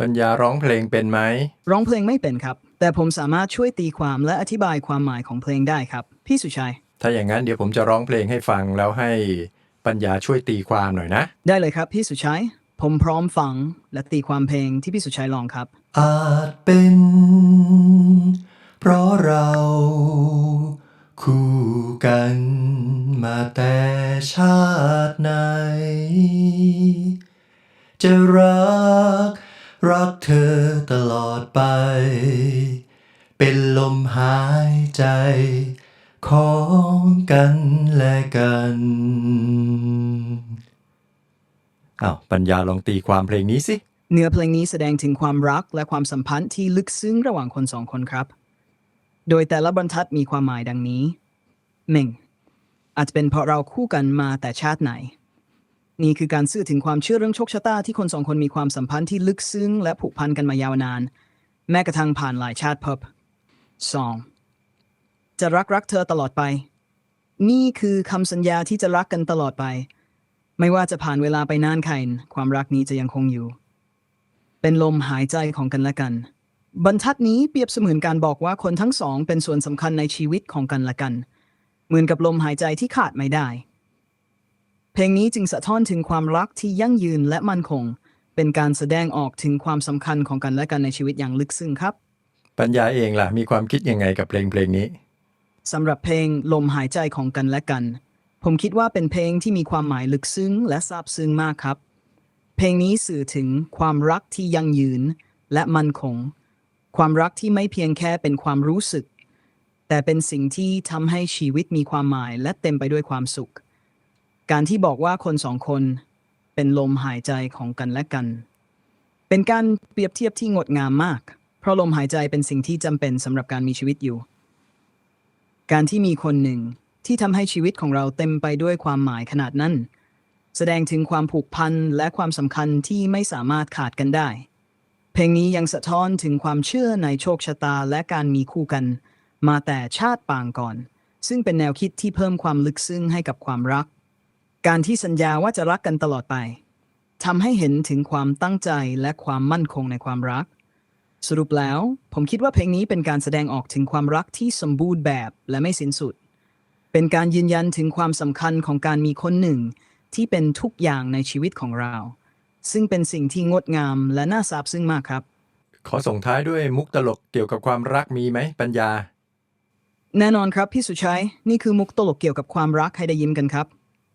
ปัญญาร้องเพลงเป็นไหม ร้องเพลงไม่เป็นครับ แต่ผมสามารถช่วยตีความและอธิบายความหมายของเพลงได้ครับ พี่สุชัย ถ้าอย่างนั้นเดี๋ยวผมจะร้องเพลงให้ฟังแล้วให้ปัญญาช่วยตีความหน่อยนะ ได้เลยครับพี่สุชัย ผมพร้อมฟังและตีความเพลงที่พี่สุชัยลองครับ อาจเป็น เพราะเรา คู่กันมาแต่ชาติไหน จะรัก รักเธอตลอดไป เป็นลมหายใจ ของกันและกันอ้าวปัญญาลองตีความเพลงนี้สิ เนื้อเพลงนี้แสดงถึงความรักและความสัมพันธ์ที่ลึกซึ้งระหว่างคนสองคนครับ โดยแต่ละบรรทัดมีความหมายดังนี้หนึ่งอาจจะเป็นเพราะเราคู่กันมาแต่ชาติไหน นี่คือการสื่อถึงความเชื่อเรื่องโชคชะตาที่คนสองคนมีความสัมพันธ์ที่ลึกซึ้งและผูกพันกันมายาวนาน แม้กระทั่งผ่านหลายชาติภพสองจะรักรักเธอตลอดไป นี่คือคำสัญญาที่จะรักกันตลอดไป ไม่ว่าจะผ่านเวลาไปนานแค่ไหนความรักนี้จะยังคงอยู่ เป็นลมหายใจของกันและกัน บรรทัดนี้เปรียบเสมือนการบอกว่าคนทั้งสองเป็นส่วนสำคัญในชีวิตของกันและกัน เหมือนกับลมหายใจที่ขาดไม่ได้ ลงนี้จึงสะท้อนถึงความรักที่ยั่งยืนและมั่นคง เป็นการแสดงออกถึงความสำคัญของกันและกันในชีวิตอย่างลึกซึ้งครับ ปัญญาเองล่ะ มีความคิดยังไงกับเพลงเพลงนี้สำหรับเพลงลมหายใจของกันและกัน ผมคิดว่าเป็นเพลงที่มีความหมายลึกซึ้งและซาบซึ้งมากครับ เพลงนี้สื่อถึงความรักที่ยั่งยืนและมั่นคง ความรักที่ไม่เพียงแค่เป็นความรู้สึก แต่เป็นสิ่งที่ทำให้ชีวิตมีความหมายและเต็มไปด้วยความสุข การที่บอกว่าคนสองคนเป็นลมหายใจของกันและกัน เป็นการเปรียบเทียบที่งดงามมาก เพราะลมหายใจเป็นสิ่งที่จำเป็นสำหรับการมีชีวิตอยู่ การที่มีคนหนึ่งที่ทำให้ชีวิตของเราเต็มไปด้วยความหมายขนาดนั้น แสดงถึงความผูกพันและความสำคัญที่ไม่สามารถขาดกันได้ เพลงนี้ยังสะท้อนถึงความเชื่อในโชคชะตาและการมีคู่กัน มาแต่ชาติปางก่อน ซึ่งเป็นแนวคิดที่เพิ่มความลึกซึ้งให้กับความรัก การที่สัญญาว่าจะรักกันตลอดไปทำให้เห็นถึงความตั้งใจและความมั่นคงในความรัก สรุปแล้ว ผมคิดว่าเพลงนี้เป็นการแสดงออกถึงความรักที่สมบูรณ์แบบและไม่สิ้นสุด เป็นการยืนยันถึงความสำคัญของการมีคนหนึ่ง ที่เป็นทุกอย่างในชีวิตของเรา ซึ่งเป็นสิ่งที่งดงามและน่าซาบซึ้งมากครับ ขอส่งท้ายด้วยมุกตลกเกี่ยวกับความรักมีไหมปัญญา แน่นอนครับพี่สุชัยนี่คือมุกตลกเกี่ยวกับความรักให้ได้ยิ้มกันครับ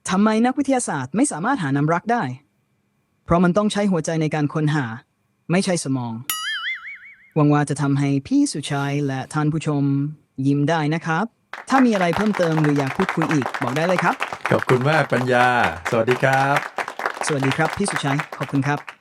ทำไมนักวิทยาศาสตร์ไม่สามารถหาน้ำรักได้ เพราะมันต้องใช้หัวใจในการค้นหา ไม่ใช่สมอง หวังว่าจะทำให้พี่สุชัยและท่านผู้ชมยิ้มได้นะครับ ถ้ามีอะไรเพิ่มเติมหรืออยากพูดคุยอีก บอกได้เลยครับ ขอบคุณมากปัญญา สวัสดีครับ สวัสดีครับพี่สุชัย ขอบคุณครับ